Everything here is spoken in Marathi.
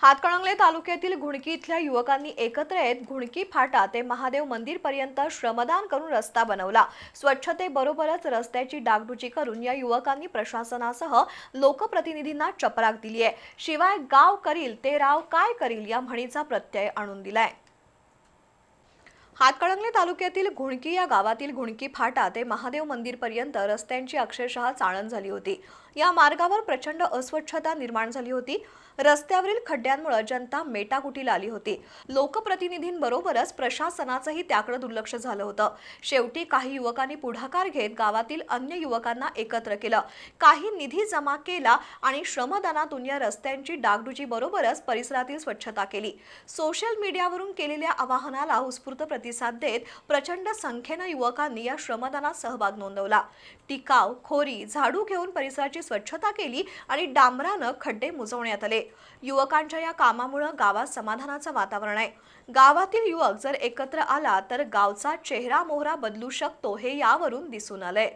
हातकणंगले तालुक्यातील घुणकी इथल्या युवकांनी एकत्र येत घुणकी फाटा ते महादेव मंदिर पर्यंत श्रमदान करून रस्ता बनवला. स्वच्छतेबरोबरच रस्त्याची डागडुजी करून या युवकांनी प्रशासनासह लोकप्रतिनिधींना चपराक दिली आहे शिवाय गाव करील ते राव काय करील या म्हणीचा प्रत्यय आणून दिलाय. हातकणंगले तालुक्यातील घुणकी या गावातील घुणकी फाटा ते महादेव मंदिरपर्यंत रस्त्यांची अक्षरशः चाळण झाली होती. या मार्गावर प्रचंड अस्वच्छता निर्माण झाली होती. रस्त्यावरील खड्ड्यांमुळे जनता मेटाकुटीला आली होती. लोकप्रतिनिधींबरोबरच प्रशासनाचंही त्याकडे दुर्लक्ष झालं होतं. शेवटी काही युवकांनी पुढाकार घेत गावातील अन्य युवकांना एकत्र केलं. काही निधी जमा केला आणि श्रमदानातून या रस्त्यांची डागडुजी बरोबरच परिसरातील स्वच्छता केली. सोशल मीडियावरून केलेल्या आवाहनाला उत्स्फूर्त प्रतिसाद देत प्रचंड संख्येनं युवकांनी या श्रमदानात सहभाग नोंदवला. टिकाव खोरी झाडू घेऊन परिसराची स्वच्छता केली आणि डांबरानं खड्डे मुजवण्यात आले. युवकांच्या या कामामुळं गावात समाधानाचं वातावरण आहे. गावातील युवक जर एकत्र आला तर गावचा चेहरा मोहरा बदलू शकतो हे यावरून दिसून आलंय.